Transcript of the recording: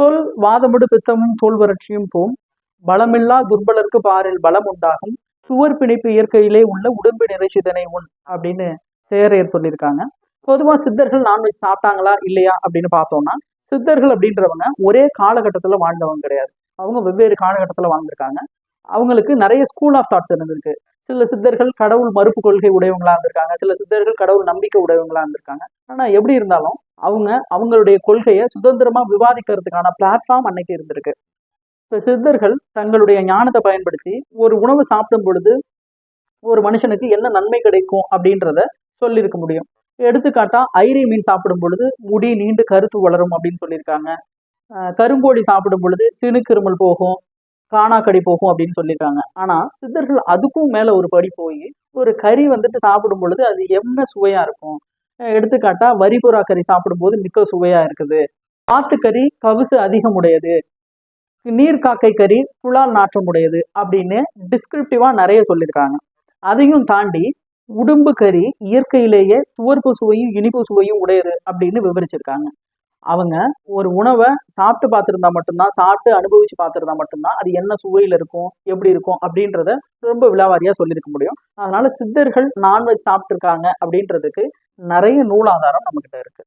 சொல் வாதமுடு பித்தமும் தோல் வறட்சியும் போம். பலமில்லா துர்பலருக்கு பாரில் பலம் உண்டாகும். சுவர் பிணைப்பு இயற்கையிலே உள்ள உடம்பு நிறைச்சிதனை உண் அப்படின்னு தேரையர் சொல்லியிருக்காங்க. பொதுவாக சித்தர்கள் நான்வெஜ் சாப்பிட்டாங்களா இல்லையா அப்படின்னு பார்த்தோம்னா சித்தர்கள் அப்படின்றவங்க ஒரே காலகட்டத்தில் வாழ்ந்தவங்க கிடையாது. அவங்க வெவ்வேறு காலகட்டத்தில் வாழ்ந்திருக்காங்க. அவங்களுக்கு நிறைய ஸ்கூல் ஆஃப் தாட்ஸ் இருந்திருக்கு. சில சித்தர்கள் கடவுள் மறுப்பு கொள்கை உடையவங்களா இருந்திருக்காங்க. சில சித்தர்கள் கடவுள் நம்பிக்கை உடையவங்களா இருந்திருக்காங்க. ஆனால் எப்படி இருந்தாலும் அவங்க அவங்களுடைய கொள்கையை சுதந்திரமா விவாதிக்கிறதுக்கான பிளாட்ஃபார்ம் அன்னைக்கு இருந்திருக்கு. இப்போ சித்தர்கள் தங்களுடைய ஞானத்தை பயன்படுத்தி ஒரு உணவு சாப்பிடும் பொழுது ஒரு மனுஷனுக்கு என்ன நன்மை கிடைக்கும் அப்படின்றத சொல்லியிருக்க முடியும். எடுத்துக்காட்டா ஐரி மீன் சாப்பிடும் பொழுது முடி நீண்டு கருத்து வளரும் அப்படின்னு சொல்லியிருக்காங்க. அஹ் கருங்கோழி சாப்பிடும் பொழுது சினுக்கிருமல் போகும் காணாக்கடி போகும் அப்படின்னு சொல்லியிருக்காங்க. ஆனா சித்தர்கள் அதுக்கும் மேல ஒரு படி போய் ஒரு கறி வந்துட்டு சாப்பிடும் பொழுது அது என்ன சுவையா இருக்கும்? அஹ் எடுத்துக்காட்டா வரிபுறா கறி சாப்பிடும்போது மிக்க சுவையா இருக்குது. ஆத்துக்கறி கவுசு அதிகம் உடையது நீர்க்காக்கை கறி புலால் நாற்றம் உடையது அப்படின்னு டிஸ்கிரிப்டிவா நிறைய சொல்லியிருக்காங்க. அதையும் தாண்டி உடும்பு கறி இயற்கையிலேயே துவர்ப்பு சுவையும் இனிப்பு சுவையும் உடையது அப்படின்னு விவரிச்சிருக்காங்க. அவங்க ஒரு உணவை சாப்பிட்டு பார்த்துருந்தா மட்டும்தான் சாப்பிட்டு அனுபவிச்சு பார்த்துருந்தா மட்டும்தான் அது என்ன சுவையில் இருக்கும் எப்படி இருக்கும் அப்படின்றத ரொம்ப விழாவாரியாக சொல்லியிருக்க முடியும். அதனால சித்தர்கள் நான்வெஜ் சாப்பிட்ருக்காங்க அப்படின்றதுக்கு நிறைய நூலாதாரம் நம்மகிட்ட இருக்கு.